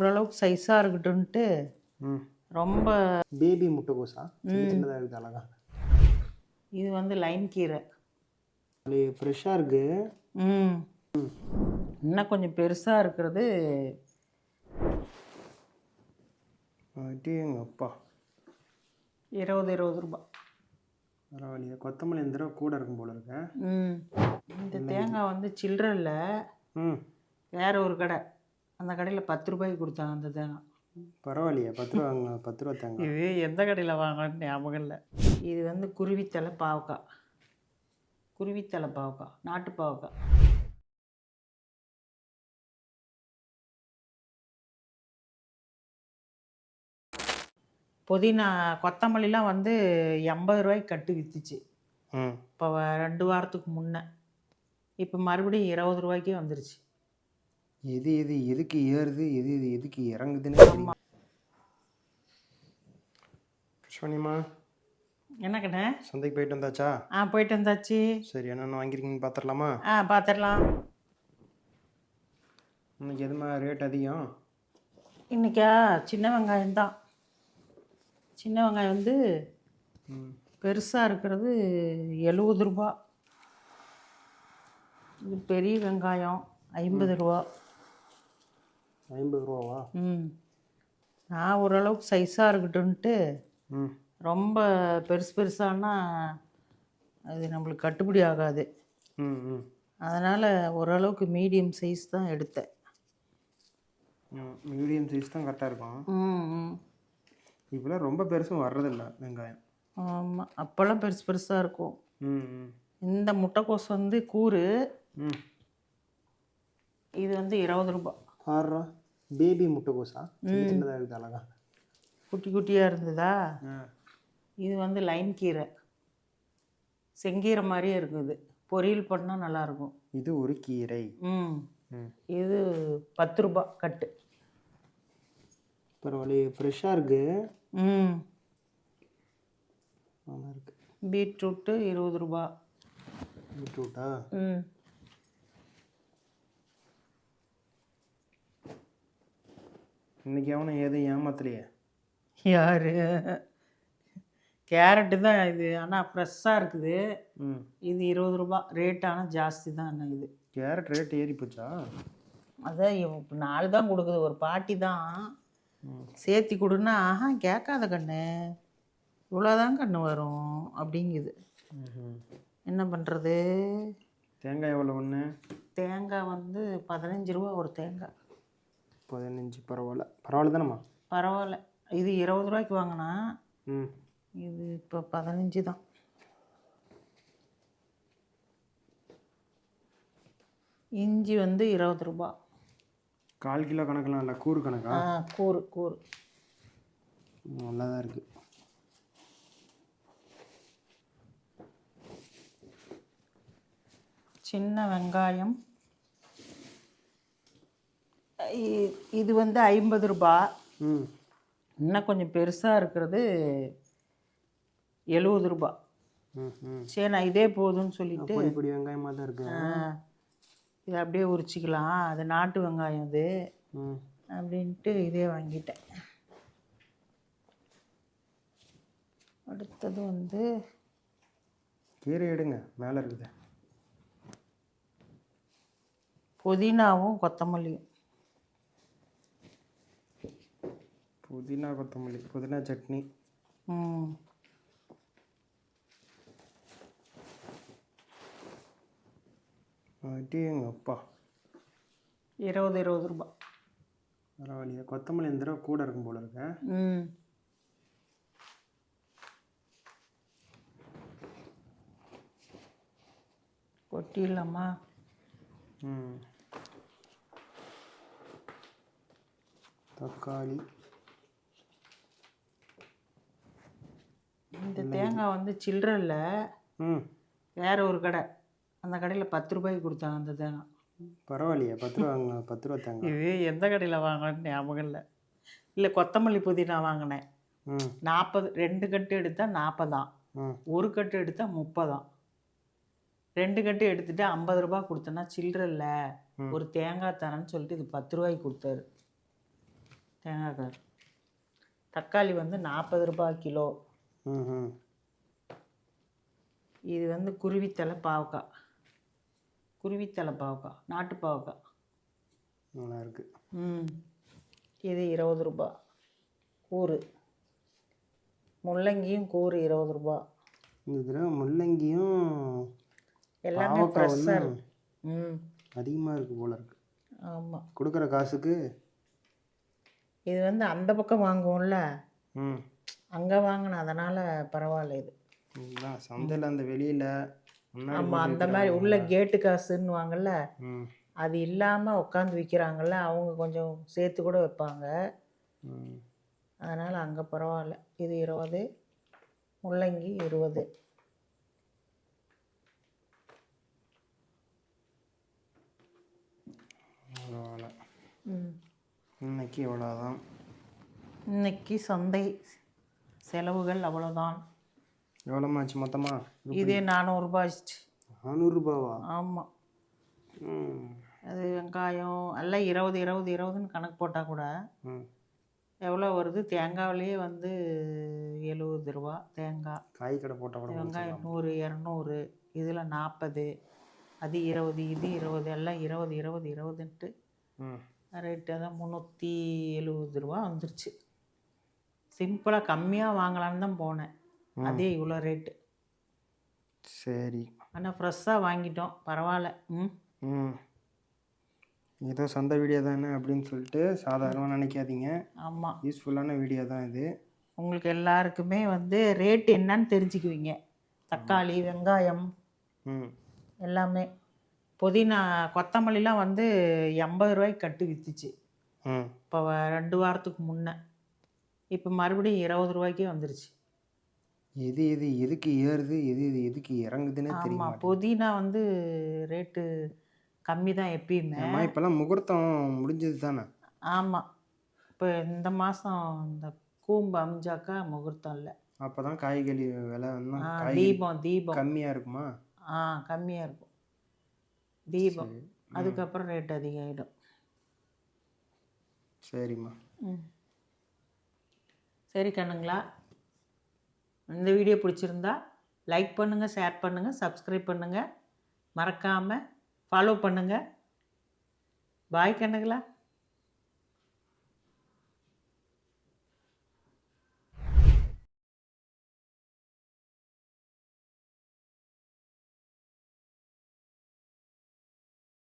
ஓரளவுக்கு சைஸாக இருக்கட்டும்ன்ட்டு ம். ரொம்ப பேபி முட்டைகோஸா சின்ன சின்னதாக இருக்குது அழகா. இது வந்து லைன் கீரை. அது ஃப்ரெஷ்ஷாக இருக்குது ம். இன்னும் கொஞ்சம் பெருசாக இருக்கிறது. எங்கள் அப்பா. இருபது இருபது ரூபாய் பரவாயில்லையே. கொத்தமல்லி இந்த தடவை கூட இருக்கும் போல இருக்க. ம். இந்த தேங்காய் வந்து சில்லற இல்லை ம். வேற ஒரு கடை. அந்த கடையில் பத்து ரூபாய்க்கு கொடுத்தாங்க அந்த தேங்காய் பரவாயில்லையே பத்து ரூபா வாங்க பத்து ரூபா தேங்காய் இது எந்த கடையில் வாங்கன்னு ஞாபகம் இல்லை. இது வந்து குருவித்தலை பாவக்காய் குருவித்தலை பாவக்காய் நாட்டு பாவக்காய் புதினா கொத்தமல்லிலாம் வந்து எண்பது ரூபாய்க்கு கட்டு விற்றுச்சு ம். இப்போ ரெண்டு வாரத்துக்கு முன்னே. இப்போ மறுபடியும் இருபது ரூபாய்க்கே வந்துருச்சு. எது எது எதுக்கு ஏறுது எது எது எதுக்கு இறங்குதுன்னு புஷ்பனிமா என்ன கண்ணே? சந்தைக்கு போயிட்டு வந்தாச்சா? ஆ போயிட்டு வந்தாச்சு. சரி என்னென்ன வாங்கியிருக்கீங்கன்னு பார்த்துடலாமா ஆ பார்த்துடலாம் இன்னைக்கு எதுமா ரேட் அதிகம்? இன்றைக்கா சின்ன வெங்காயம் தான். சின்ன வெங்காயம் வந்து பெருசாக இருக்கிறது எழுபது ரூபா. இது பெரிய வெங்காயம் ஐம்பது ரூபா. ஐம்பது ரூபாவா? ம். நான் ஓரளவுக்கு சைஸாக இருக்கட்டும்ன்ட்டு ம். ரொம்ப பெருசு பெருசானா அது நம்மளுக்கு கட்டுப்படி ஆகாது. அதனால் ஓரளவுக்கு மீடியம் சைஸ் தான் எடுத்தேன். மீடியம் சைஸ் தான் கரெக்டாக இருக்கும். இப்போலாம் ரொம்ப பெருசும் வர்றதில்ல வெங்காயம். ஆமாம் அப்போல்லாம் பெருசு பெருசாக இருக்கும். இந்த முட்டைக்கோஸ் வந்து கூறு. ம். இது வந்து இருபது ரூபா. ஆறுரூவா பேபி முட்டைகோஸா சின்ன சின்னதாக இருக்குது அழகா. குட்டி குட்டியாக இருந்ததா? இது வந்து லைன் கீரை. செங்கீரை மாதிரியே இருக்குது. பொரியல் பண்ணால் நல்லாயிருக்கும். இது ஒரு கீரை. ம். இது பத்து ரூபா கட்டு. பரவாயில்லையே ஃப்ரெஷ்ஷாக இருக்குது ம். நல்லா இருக்குது பீட்ரூட்டு இருபது ரூபா. பீட்ரூட்டா? ம். இன்னைக்கு அவனை எதுவும் ஏமாத்தலையே? யார்? கேரட்டு தான் இது. ஆனால் ஃப்ரெஷ்ஷாக இருக்குது. ம். இது இருபது ரூபா. ரேட் ஆனால் ஜாஸ்தி தான் என்ன இது. கேரட் ரேட் ஏறி போச்சா? அதான் இவ- நாலு தான் கொடுக்குது. ஒரு பாட்டி தான். சேர்த்தி கொடுன்னா ஆஹா கேட்காத கண்ணு. இவ்வளோதான் கண்ணு வரும் அப்படிங்குது. என்ன பண்ணுறது தேங்காய் எவ்வளோ ஒன்று தேங்காய் வந்து பதினஞ்சு ரூபா ஒரு தேங்காய். பதினஞ்சு பரவாயில்ல. பரவாயில்ல தானம்மா? பரவாயில்ல. இது இருபது ரூபாய்க்கு வாங்கினா ம். இது இப்போ பதினஞ்சு தான். இஞ்சி வந்து இருபது ரூபா. கால் கிலோ கணக்கெல்லாம் இல்லை? கூறு கணக்கா? ஆ கூறு கூறு. நல்லா தான் இருக்குது சின்ன வெங்காயம். இது வந்து ஐம்பது ரூபா. ம். இன்னும் கொஞ்சம் பெருசாக இருக்கிறது எழுபது ரூபா. சரி நான் இதே போதும்னு சொல்லிட்டு பொடி பொடி வெங்காயமாக தான் இருக்குது ஆ, இதை அப்படியே உரிச்சிக்கலாம். அது நாட்டு வெங்காயம் அது. ம். அப்படின்ட்டு இதே வாங்கிட்டேன். அடுத்தது வந்து கீரை எடுங்க மேலே இருக்குது. புதினாவும் கொத்தமல்லியும். புதினா கொத்தமல்லி புதினா சட்னி. ஆட்டி எங்கள் அப்பா இருபது இருபது ரூபா. பரவாயில்லையே. கொத்தமல்லி இந்த தடவை கூட இருக்கும் போல இருக்க. ம். கொட்டிடலாமா? ம். தக்காளி. இந்த தேங்காய் வந்து சில்லற ம். வேற ஒரு கடை. அந்த கடையில் பத்து ரூபாய்க்கு கொடுத்தாங்க அந்த தேங்காய். பரவாயில்லையே. பத்து ரூபா பத்து ரூபா தேங்காய். இது எந்த கடையில் வாங்கினேன்னு ஞாபகம் இல்லை. இல்லை கொத்தமல்லி புதினா வாங்கினேன். நாற்பது ரெண்டு கட்டு எடுத்தால் நாற்பதாம் ஒரு கட்டு எடுத்தால் முப்பதாம் ரெண்டு கட்டு எடுத்துட்டு ஐம்பது ரூபாய் கொடுத்தேன்னா சில்லற இல்லை. ஒரு தேங்காய் தரேன்னு சொல்லிட்டு இது பத்து ரூபாய்க்கு கொடுத்தாரு. தேங்காய் தக்காளி வந்து நாற்பது ரூபாய் கிலோ. இது வந்து குருவித்தலை பாவக்காய். குருவித்தலை பாவக்காய் நாட்டு பாவக்காய். நல்லா இருக்கு ம். இது இருபது ரூபா. கூறு. முள்ளங்கியும் கூறு இருபது ரூபா. இந்த முள்ளங்கியும் எல்லாமே ஃப்ரெஷ்ஷாக இருக்கு. ம். அதிகமாக இருக்கு போல இருக்கு. ஆமாம் கொடுக்குற காசுக்கு? இது வந்து அந்த பக்கம் வாங்குவோம்ல? ம். அங்கே வாங்கினேன் அதனால் பரவாயில்ல இது. சந்தையில் அந்த வெளியில் ஆமாம் அந்த மாதிரி உள்ள கேட்டு காசுன்னு வாங்கல்ல அது இல்லாமல் உட்காந்து விற்கிறாங்கல்ல அவங்க கொஞ்சம் சேர்த்து கூட வைப்பாங்க. அதனால் அங்கே பரவாயில்ல. இது இருபது முள்ளங்கி இருபது. இன்னைக்கு இவ்வளோதான் இன்னைக்கு சந்தை. செலவுகள் அவ்வளோதான் எவ்வளோமாச்சு மொத்தமாக இதே நானூறுரூபா ஆச்சு நானூறுரூபாவா? ஆமாம் அது வெங்காயம் எல்லாம் இருபது இருபது இருபதுன்னு கணக்கு போட்டால் கூட ம். எவ்வளோ வருது? தேங்காவிலேயே வந்து எழுபது ரூபா தேங்காய் காய் கடை போட்டால் கூட வெங்காயம் நூறு இரநூறு இதில் நாற்பது அது இருபது இது இருபது எல்லாம் இருபது இருபது இருபதுன்ட்டு ம். ரேட்டு தான் முந்நூற்றி எழுபது ரூபா வந்துருச்சு. சிம்பிளாக கம்மியாக வாங்கலான்னு தான் போனேன். அதே இவ்வளோ ரேட்டு சரி. ஆனால் ஃப்ரெஷ்ஷாக வாங்கிட்டோம். பரவாயில்ல. ம். ம். ஏதோ சொந்த வீடியோ தானே அப்படின்னு சொல்லிட்டு சாதாரணமாக நினைக்காதீங்க. ஆமாம் யூஸ்ஃபுல்லான வீடியோ தான் இது. உங்களுக்கு எல்லாருக்குமே வந்து ரேட் என்னன்னு தெரிஞ்சுக்குவீங்க. தக்காளி வெங்காயம் ம். எல்லாமே. புதினா கொத்தமல்லிலாம் வந்து எண்பது ரூபாய்க்கு கட்டு விற்றுச்சு ம். இப்போ ரெண்டு வாரத்துக்கு முன்னே. இப்போ மறுபடியும் இருபது ரூபாய்க்கே வந்துருச்சு. எது எது எதுக்கு ஏறுது எது எது எதுக்கு இறங்குதுன்னே தெரிய ஆமாம் மாட்டேங்குது. புதினா வந்து ரேட்டு கம்மி தான் எப்பயுமே. இப்போல்லாம் முகூர்த்தம் முடிஞ்சது தானே? ஆமாம் இப்போ இந்த மாதம் இந்த கூம்பு அமைஞ்சாக்கா முகூர்த்தம் இல்லை. அப்போ தான் காய்கறி விலை தீபம் தீபம். கம்மியாக இருக்குமா? ஆ கம்மியாக இருக்கும். தீபம். அதுக்கப்புறம் ரேட் அதிகமாகிடும் சரிம்மா. ம். சரி கண்ணுங்களா இந்த வீடியோ பிடிச்சிருந்தா லைக் பண்ணுங்கள் ஷேர் பண்ணுங்கள் சப்ஸ்கிரைப் பண்ணுங்கள் மறக்காமல் ஃபாலோ பண்ணுங்கள் பாய் கண்ணுங்களா.